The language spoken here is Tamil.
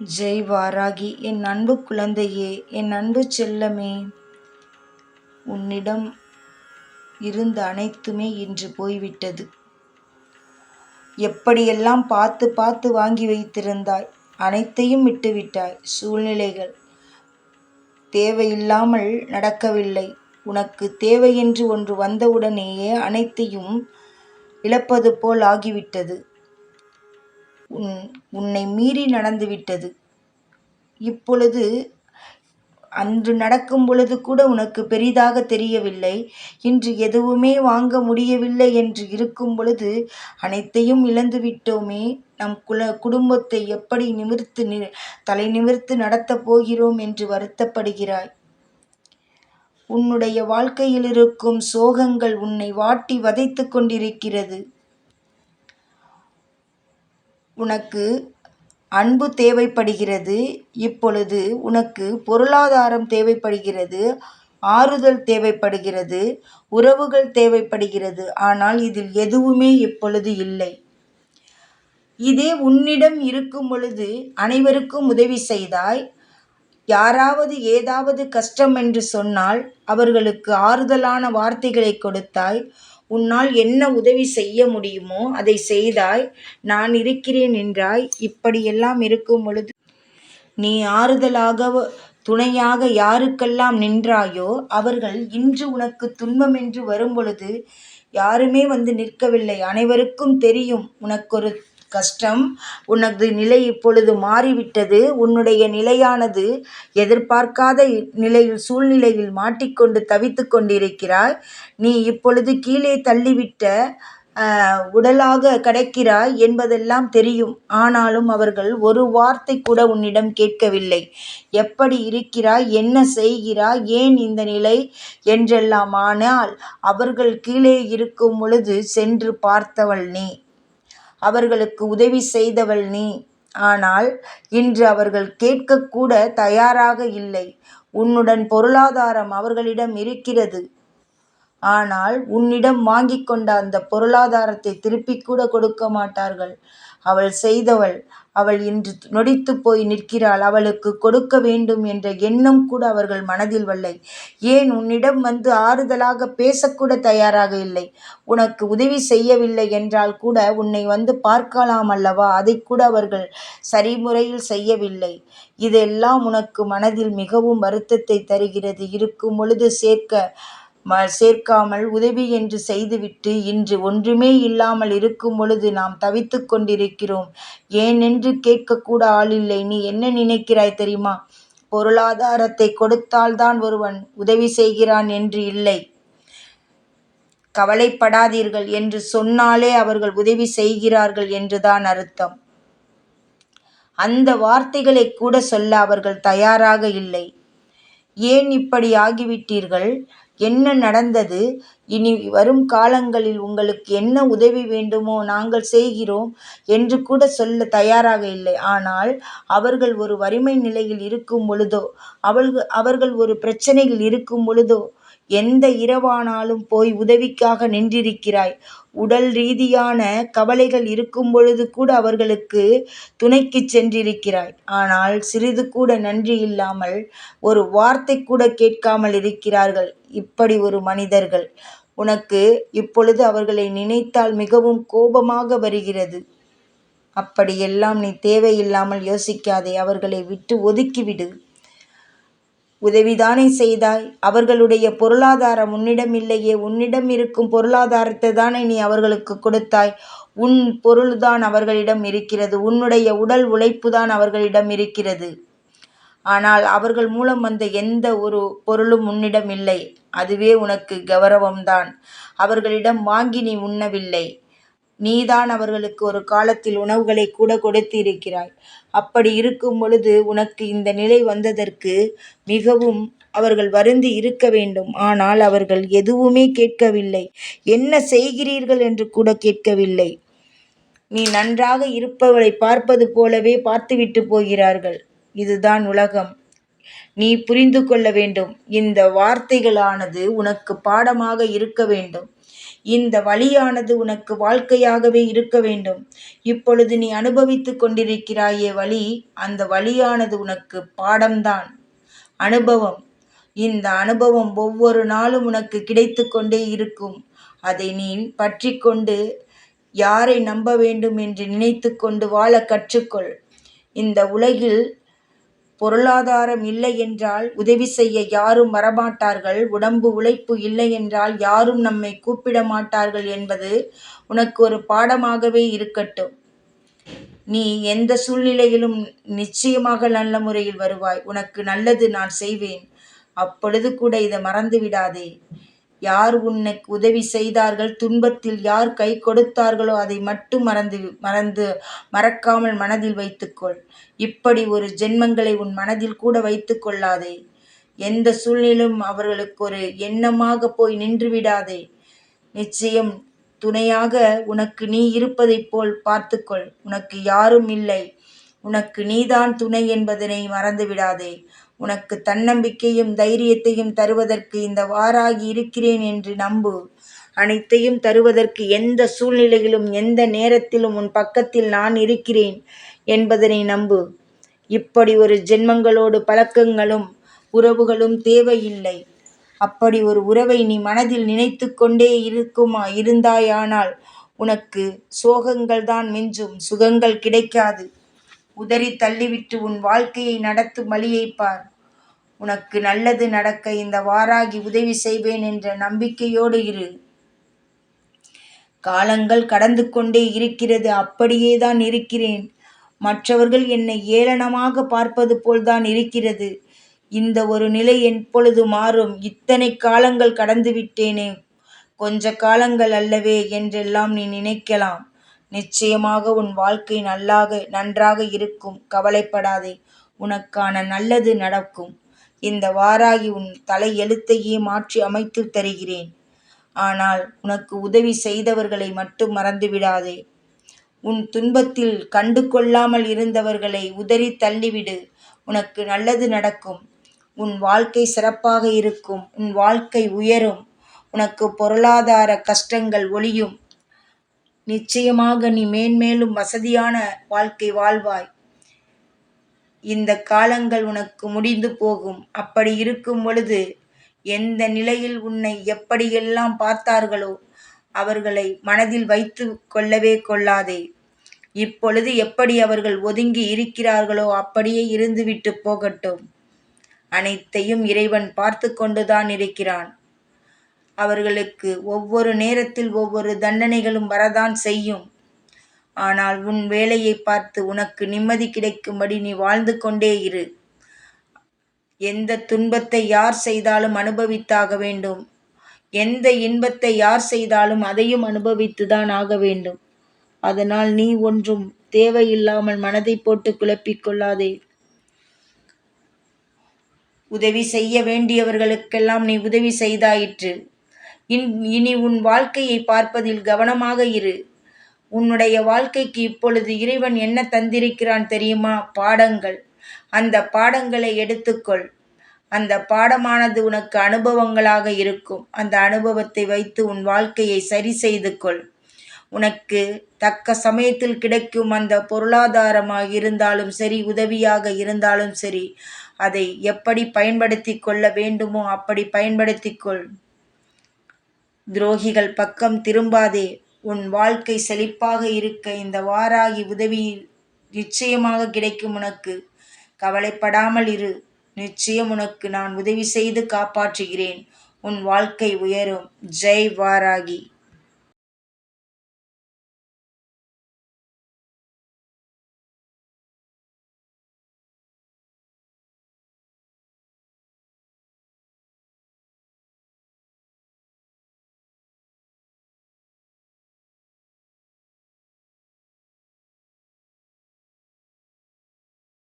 ஜெய் வாராகி என் அன்பு குழந்தையே என் அன்பு செல்லமே உன்னிடம் இருந்த அனைத்துமே இன்று போய்விட்டது. எப்படியெல்லாம் பார்த்து பார்த்து வாங்கி வைத்திருந்தாய் அனைத்தையும் விட்டுவிட்டாய். சூழ்நிலைகள் தேவையில்லாமல் நடக்கவில்லை. உனக்கு தேவை என்று ஒன்று வந்தவுடனேயே அனைத்தையும் இழப்பது போல் ஆகிவிட்டது. உன்னை மீறி நடந்துவிட்டது. இப்பொழுது அன்று நடக்கும் பொழுது கூட உனக்கு பெரிதாக தெரியவில்லை. இன்று எதுவுமே வாங்க முடியவில்லை என்று இருக்கும் பொழுது அனைத்தையும் இழந்துவிட்டோமே நம் குல குடும்பத்தை எப்படி நிமிர்த்து நி தலை நிமிர்த்து நடத்தப் போகிறோம் என்று வருத்தப்படுகிறாய். உன்னுடைய வாழ்க்கையில் இருக்கும் சோகங்கள் உன்னை வாட்டி வதைத்து கொண்டிருக்கிறது. உனக்கு அன்பு தேவைப்படுகிறது. இப்பொழுது உனக்கு பொருளாதாரம் தேவைப்படுகிறது. ஆறுதல் தேவைப்படுகிறது. உறவுகள் தேவைப்படுகிறது. ஆனால் இதில் எதுவுமே இப்பொழுது இல்லை. இதே உன்னிடம் இருக்கும் பொழுது அனைவருக்கும் உதவி செய்தாய். யாராவது ஏதாவது கஷ்டம் என்று சொன்னால் அவர்களுக்கு ஆறுதலான வார்த்தைகளை கொடுத்தாய். உன்னால் என்ன உதவி செய்ய முடியுமோ அதை செய்தாய் நான் இருக்கிறேன் என்றாய். இப்படியெல்லாம் இருக்கும் பொழுது நீ ஆறுதலாக துணையாக யாருக்கெல்லாம் நின்றாயோ அவர்கள் இன்று உனக்கு துன்பம் என்று வரும் பொழுது யாருமே வந்து நிற்கவில்லை. அனைவருக்கும் தெரியும் உனக்கொரு கஷ்டம். உனது நிலை இப்பொழுது மாறிவிட்டது. உன்னுடைய நிலையானது எதிர்பார்க்காத நிலையில் சூழ்நிலையில் மாட்டிக்கொண்டு தவித்து கொண்டிருக்கிறாய். நீ இப்பொழுது கீழே தள்ளிவிட்ட உடலாக கிடைக்கிறாய் என்பதெல்லாம் தெரியும். ஆனாலும் அவர்கள் ஒரு வார்த்தை கூட உன்னிடம் கேட்கவில்லை. எப்படி இருக்கிறாய்? என்ன செய்கிறாய்? ஏன் இந்த நிலை? என்றெல்லாம் ஆனால் அவர்கள் கீழே இருக்கும் பொழுது சென்று பார்த்தவள் நீ. அவர்களுக்கு உதவி செய்தவள் நீ. ஆனால் இன்று அவர்கள் கேட்கக்கூட தயாராக இல்லை. உன்னுடன் பொருளாதாரம் அவர்களிடம் இருக்கிறது. ஆனால் உன்னிடம் வாங்கிக் கொண்ட அந்த பொருளாதாரத்தை திருப்பிக்கூட கொடுக்க மாட்டார்கள். அவள் செய்தவள் அவள் இன்று நொடித்து போய் நிற்கிறாள். அவளுக்கு கொடுக்க வேண்டும் என்ற எண்ணம் கூட அவர்கள் மனதில் வல்லை ஏன் உன்னிடம் வந்து ஆறுதலாக பேசக்கூட தயாராக இல்லை? உனக்கு உதவி செய்யவில்லை என்றால் கூட உன்னை வந்து பார்க்கலாம் அல்லவா? அதை கூட அவர்கள் சரிமுறையில் செய்யவில்லை. இதெல்லாம் உனக்கு மனதில் மிகவும் வருத்தத்தை தருகிறது. இருக்கும் பொழுது சேர்க்க ம சேர்க்காமல் உதவி என்று செய்துவிட்டு இன்று ஒன்றுமே இல்லாமல் இருக்கும் பொழுது நாம் தவித்து கொண்டிருக்கிறோம். ஏனென்று கேட்கக்கூட ஆளில்லை. நீ என்ன நினைக்கிறாய் தெரியுமா? பொருளாதாரத்தை கொடுத்தால்தான் ஒருவன் உதவி செய்கிறான் என்று இல்லை. கவலைப்படாதீர்கள் என்று சொன்னாலே அவர்கள் உதவி செய்கிறார்கள் என்றுதான் அர்த்தம். அந்த வார்த்தைகளை கூட சொல்ல அவர்கள் தயாராக இல்லை. ஏன் இப்படி ஆகிவிட்டீர்கள்? என்ன நடந்தது? இனி வரும் காலங்களில் உங்களுக்கு என்ன உதவி வேண்டுமோ நாங்கள் செய்கிறோம் என்று கூட சொல்ல தயாராக இல்லை. ஆனால் அவர்கள் ஒரு வறுமை நிலையில் இருக்கும் பொழுதோ அவர்கள் அவர்கள் ஒரு பிரச்சனையில் இருக்கும் பொழுதோ எந்த இரவானாலும் போய் உதவிக்காக நின்றிருக்கிறாய். உடல் ரீதியான கவலைகள் இருக்கும் பொழுது கூட அவர்களுக்கு துணைக்கு சென்றிருக்கிறாய். ஆனால் சிறிது கூட நன்றி இல்லாமல் ஒரு வார்த்தை கூட கேட்காமல் இருக்கிறார்கள். இப்படி ஒரு மனிதர்கள். உனக்கு இப்பொழுது அவர்களை நினைத்தால் மிகவும் கோபமாக வருகிறது. அப்படியெல்லாம் நீ தேவையில்லாமல் யோசிக்காதே. அவர்களை விட்டு ஒதுக்கிவிடு. உதவிதானே செய்தாய்? அவர்களுடைய பொருளாதாரம் உன்னிடம் இல்லையே உன்னிடம் இருக்கும் பொருளாதாரத்தை தானே நீ அவர்களுக்கு கொடுத்தாய். உன் பொருள்தான் அவர்களிடம் இருக்கிறது உன்னுடைய உடல் உழைப்பு தான் அவர்களிடம் இருக்கிறது. ஆனால் அவர்கள் மூலம் வந்த எந்த ஒரு பொருளும் உன்னிடம் இல்லை அதுவே உனக்கு கௌரவம்தான். அவர்களிடம் வாங்கி நீ உண்ணவில்லை. நீதான் அவர்களுக்கு ஒரு காலத்தில் உணவுகளை கூட கொடுத்து இருக்கிறாய் அப்படி இருக்கும் பொழுது உனக்கு இந்த நிலை வந்ததற்கு மிகவும் அவர்கள் வருந்தி இருக்க வேண்டும். ஆனால் அவர்கள் எதுவுமே கேட்கவில்லை. என்ன செய்கிறீர்கள்? என்று கூட கேட்கவில்லை. நீ நன்றாக இருப்பவளை பார்ப்பது போலவே பார்த்துவிட்டு போகிறார்கள். இதுதான் உலகம். நீ புரிந்து கொள்ள வேண்டும். இந்த வார்த்தைகளானது உனக்கு பாடமாக இருக்க வேண்டும். இந்த வழியானது உனக்கு வாழ்க்கையாகவே இருக்க வேண்டும். இப்பொழுது நீ அனுபவித்துக் கொண்டிருக்கிறாயே வழி அந்த வழியானது உனக்கு பாடம்தான். அனுபவம். இந்த அனுபவம் ஒவ்வொரு நாளும் உனக்கு கிடைத்து கொண்டே இருக்கும். அதை நீ பற்றி கொண்டு யாரை நம்ப வேண்டும் என்று நினைத்து கொண்டு வாழ கற்றுக்கொள். இந்த உலகில் பொருளாதாரம் இல்லை என்றால் உதவி செய்ய யாரும் வரமாட்டார்கள். உடம்பு உழைப்பு இல்லை என்றால் யாரும் நம்மை கூப்பிட மாட்டார்கள் என்பது உனக்கு ஒரு பாடமாகவே இருக்கட்டும். நீ எந்த சூழ்நிலையிலும் நிச்சயமாக நல்ல முறையில் வருவாய். உனக்கு நல்லது நான் செய்வேன். அப்பொழுது கூட இதை மறந்து விடாதே யார் உன்னை உதவி செய்தார்கள்? துன்பத்தில் யார் கை கொடுத்தார்களோ அதை மட்டும் மறந்து மறந்து மறக்காமல் மனதில் வைத்துக்கொள். இப்படி ஒரு ஜென்மங்களை உன் மனதில் கூட வைத்து கொள்ளாதே. எந்த சூழ்நிலும் அவர்களுக்கு ஒரு எண்ணமாக போய் நின்று விடாதே. நிச்சயம் துணையாக உனக்கு நீ இருப்பதைப் போல் பார்த்துக்கொள். உனக்கு யாரும் இல்லை. உனக்கு நீதான் துணை என்பதனை மறந்து விடாதே. உனக்கு தன்னம்பிக்கையும் தைரியத்தையும் தருவதற்கு இந்த வாராகி இருக்கிறேன் என்று நம்பு. அனைத்தையும் தருவதற்கு எந்த சூழ்நிலையிலும் எந்த நேரத்திலும் உன் பக்கத்தில் நான் இருக்கிறேன் என்பதனை நம்பு. இப்படி ஒரு ஜென்மங்களோடு பழக்கங்களும் உறவுகளும் தேவையில்லை. அப்படி ஒரு உறவை நீ மனதில் நினைத்து கொண்டே இருக்குமா இருந்தாயானால் உனக்கு சோகங்கள் தான் மிஞ்சும் சுகங்கள் கிடைக்காது. உதறி தள்ளிவிட்டு உன் வாழ்க்கையை நடத்தும் வழியை பார். உனக்கு நல்லது நடக்க இந்த வாராகி உதவி செய்வேன் என்ற நம்பிக்கையோடு இரு. காலங்கள் கடந்து கொண்டே இருக்கிறது அப்படியே தான் இருக்கிறேன். மற்றவர்கள் என்னை ஏளனமாக பார்ப்பது போல்தான் இருக்கிறது. இந்த ஒரு நிலை எப்பொழுது மாறும். இத்தனை காலங்கள் கடந்து விட்டேனே. கொஞ்ச காலங்கள் அல்லவே என்றெல்லாம் நீ நினைக்கலாம். நிச்சயமாக உன் வாழ்க்கை நல்லாக நன்றாக இருக்கும். கவலைப்படாதே. உனக்கான நல்லது நடக்கும். இந்த வாராகி உன் தலை எழுத்தையே மாற்றி அமைத்து தருகிறேன். ஆனால் உனக்கு உதவி செய்தவர்களை மட்டும் மறந்துவிடாதே. உன் துன்பத்தில் கண்டு கொள்ளாமல் இருந்தவர்களை உதறி தள்ளிவிடு. உனக்கு நல்லது நடக்கும். உன் வாழ்க்கை சிறப்பாக இருக்கும். உன் வாழ்க்கை உயரும். உனக்கு பொருளாதார கஷ்டங்கள் ஒளியும் நிச்சயமாக நீ மேன்மேலும் வசதியான வாழ்க்கை வாழ்வாய். இந்த காலங்கள் உனக்கு முடிந்து போகும். அப்படி இருக்கும் பொழுது எந்த நிலையில் உன்னை எப்படியெல்லாம் பார்த்தார்களோ அவர்களை மனதில் வைத்து கொள்ளவே கொள்ளாதே. இப்பொழுது எப்படி அவர்கள் ஒதுங்கி இருக்கிறார்களோ அப்படியே இருந்துவிட்டு போகட்டும். அனைத்தையும் இறைவன் பார்த்து கொண்டுதான் இருக்கிறான். அவர்களுக்கு ஒவ்வொரு நேரத்தில் ஒவ்வொரு தண்டனைகளும் வரதான் செய்யும். ஆனால் உன் வேலையை பார்த்து உனக்கு நிம்மதி கிடைக்கும்படி நீ வாழ்ந்து கொண்டே இரு. எந்த துன்பத்தை யார் செய்தாலும் அனுபவித்தாக வேண்டும். எந்த இன்பத்தை யார் செய்தாலும் அதையும் அனுபவித்துதான் ஆக வேண்டும். அதனால் நீ ஒன்றும் தேவையில்லாமல் மனதை போட்டு குழப்பிக் கொள்ளாதே. உதவி செய்ய வேண்டியவர்களுக்கெல்லாம் நீ உதவி செய்தாயிற்று. இன் இனி உன் வாழ்க்கையை பார்ப்பதில் கவனமாக இரு. உன்னுடைய வாழ்க்கைக்கு இப்பொழுது இறைவன் என்ன தந்திருக்கிறான் தெரியுமா? பாடங்கள். அந்த பாடங்களை எடுத்துக்கொள். அந்த பாடமானது உனக்கு அனுபவங்களாக இருக்கும். அந்த அனுபவத்தை வைத்து உன் வாழ்க்கையை சரி செய்து கொள். உனக்கு தக்க சமயத்தில் கிடைக்கும் அந்த பொருளாதாரமாக இருந்தாலும் சரி உதவியாக இருந்தாலும் சரி அதை எப்படி பயன்படுத்தி கொள்ள வேண்டுமோ அப்படி பயன்படுத்தி கொள். துரோகிகள் பக்கம் திரும்பாதே. உன் வாழ்க்கை செழிப்பாக இருக்க இந்த வாராகி உதவி நிச்சயமாக கிடைக்கும் உனக்கு. கவலைப்படாமல் இரு. நிச்சயம் உனக்கு நான் உதவி செய்து காப்பாற்றுகிறேன். உன் வாழ்க்கை உயரும். ஜெய் வாராகி.